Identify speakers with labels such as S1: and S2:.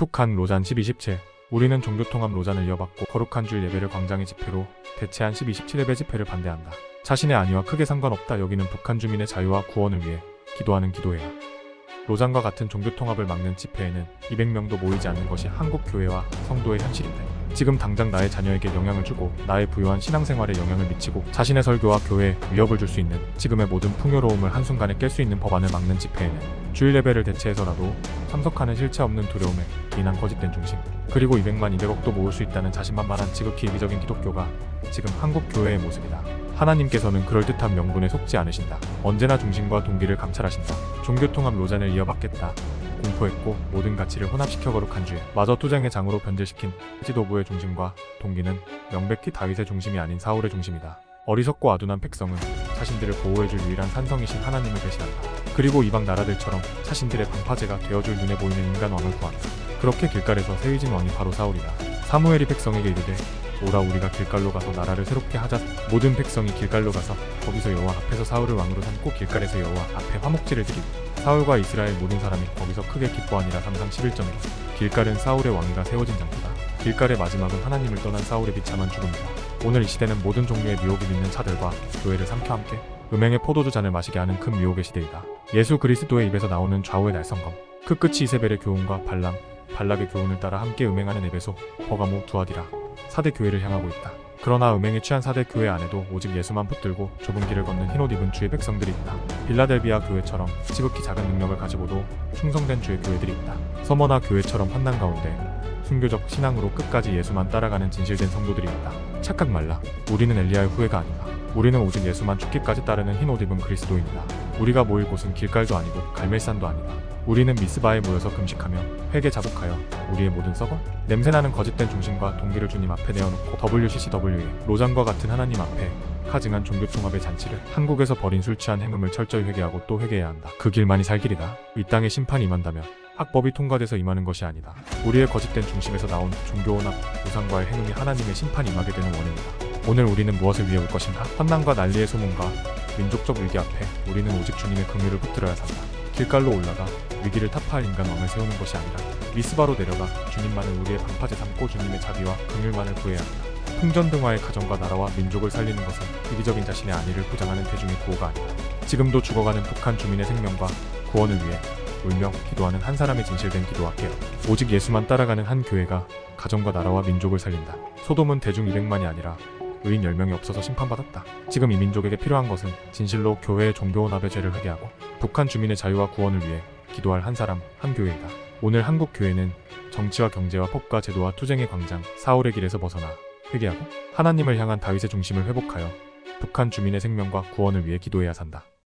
S1: 북한 로잔 1217 우리는 종교통합 로잔을 이어받고 거룩한 주일 예배를 광장의 집회로 대체한 1217 예배 집회를 반대한다. 자신의 안위와 크게 상관없다 여기는 북한 주민의 자유와 구원을 위해 기도하는 기도회야. 로잔과 같은 종교통합을 막는 집회에는 200명도 모이지 않는 것이 한국 교회와 성도의 현실인데 지금 당장 나의 자녀에게 영향을 주고 나의 부유한 신앙생활에 영향을 미치고 자신의 설교와 교회에 위협을 줄 수 있는 지금의 모든 풍요로움을 한순간에 깰 수 있는 법안을 막는 집회에는 주일 예배를 대체해서라도 참석하는 실체 없는 두려움에 기인한 거짓된 중심 그리고 200만 200억도 모을 수 있다는 자신만만한 지극히 이기적인 기독교가 지금 한국 교회의 모습이다. 하나님께서는 그럴듯한 명분에 속지 않으신다. 언제나 중심과 동기를 감찰하신다. 종교통합 로잔을 이어받겠다. 공포했고 모든 가치를 혼합시켜 거룩한 주에 마저 투쟁의 장으로 변질시킨 지도부의 중심과 동기는 명백히 다윗의 중심이 아닌 사울의 중심이다. 어리석고 아둔한 백성은 자신들을 보호해줄 유일한 산성이신 하나님을 배신한다. 그리고 이방 나라들처럼 자신들의 방파제가 되어줄 눈에 보이는 인간 왕을 구한다. 그렇게 길갈에서 세위진 왕이 바로 사울이다. 사무엘이 백성에게 이르되 오라 우리가 길갈로 가서 나라를 새롭게 하자 모든 백성이 길갈로 가서 거기서 여호와 앞에서 사울을 왕으로 삼고 길갈에서 여호와 앞에 화목제를 드리고 사울과 이스라엘 모든 사람이 거기서 크게 기뻐하니라 상상 11점이라 길갈은 사울의 왕위가 세워진 장소다. 길갈의 마지막은 하나님을 떠난 사울의 비참한 죽음이다. 오늘 이 시대는 모든 종류의 미혹이 있는 차들과 교회를 삼켜 함께 음행의 포도주 잔을 마시게 하는 큰 미혹의 시대이다. 예수 그리스도의 입에서 나오는 좌우의 날성검 그 끝이 이세벨의 교훈과 발람 발락의 교훈을 따라 함께 음행하는 에베소 버가모 두아디라 사대 교회를 향하고 있다. 그러나 음행에 취한 사대 교회 안에도 오직 예수만 붙들고 좁은 길을 걷는 흰옷 입은 주의 백성들이 있다. 빌라델비아 교회처럼 지극히 작은 능력을 가지고도 충성된 주의 교회들이 있다. 서머나 교회처럼 환난 가운데 순교적 신앙으로 끝까지 예수만 따라가는 진실된 성도들이 있다. 착각 말라. 우리는 엘리야의 후예가 아니다. 우리는 오직 예수만 죽기까지 따르는 흰 옷 입은 그리스도인이다. 우리가 모일 곳은 길갈도 아니고 갈멜산도 아니다. 우리는 미스바에 모여서 금식하며 회개 자복하여 우리의 모든 썩어 냄새나는 거짓된 중심과 동기를 주님 앞에 내어놓고 WCCW에 로장과 같은 하나님 앞에 가증한 종교통합의 잔치를 한국에서 벌인 술 취한 행음을 철저히 회개하고 또 회개해야 한다. 그 길만이 살 길이다. 이 땅에 심판이 임한다면 학법이 통과돼서 임하는 것이 아니다. 우리의 거짓된 중심에서 나온 종교혼합, 우상과의 행음이 하나님의 심판이 임하게 되는 원인이다. 오늘 우리는 무엇을 위해 올 것인가? 환난과 난리의 소문과 민족적 위기 앞에 우리는 오직 주님의 긍휼을 붙들어야 산다. 길갈로 올라가 위기를 타파할 인간 왕을 세우는 것이 아니라 미스바로 내려가 주님만을 우리의 방파제 삼고 주님의 자비와 긍휼만을 구해야 한다. 풍전등화의 가정과 나라와 민족을 살리는 것은 이기적인 자신의 안위를 보장하는 대중의 구호가 아니다. 지금도 죽어가는 북한 주민의 생명과 구원을 위해 울며 기도하는 한 사람의 진실된 기도와 깨어 오직 예수만 따라가는 한 교회가 가정과 나라와 민족을 살린다. 소돔은 대중 200만이 아니라 의인 10명이 없어서 심판받았다. 지금 이 민족에게 필요한 것은 진실로 교회의 종교혼합의 죄를 회개하고 북한 주민의 자유와 구원을 위해 기도할 한 사람, 한 교회이다. 오늘 한국 교회는 정치와 경제와 법과 제도와 투쟁의 광장, 사울의 길에서 벗어나 회개하고 하나님을 향한 다윗의 중심을 회복하여 북한 주민의 생명과 구원을 위해 기도해야 산다.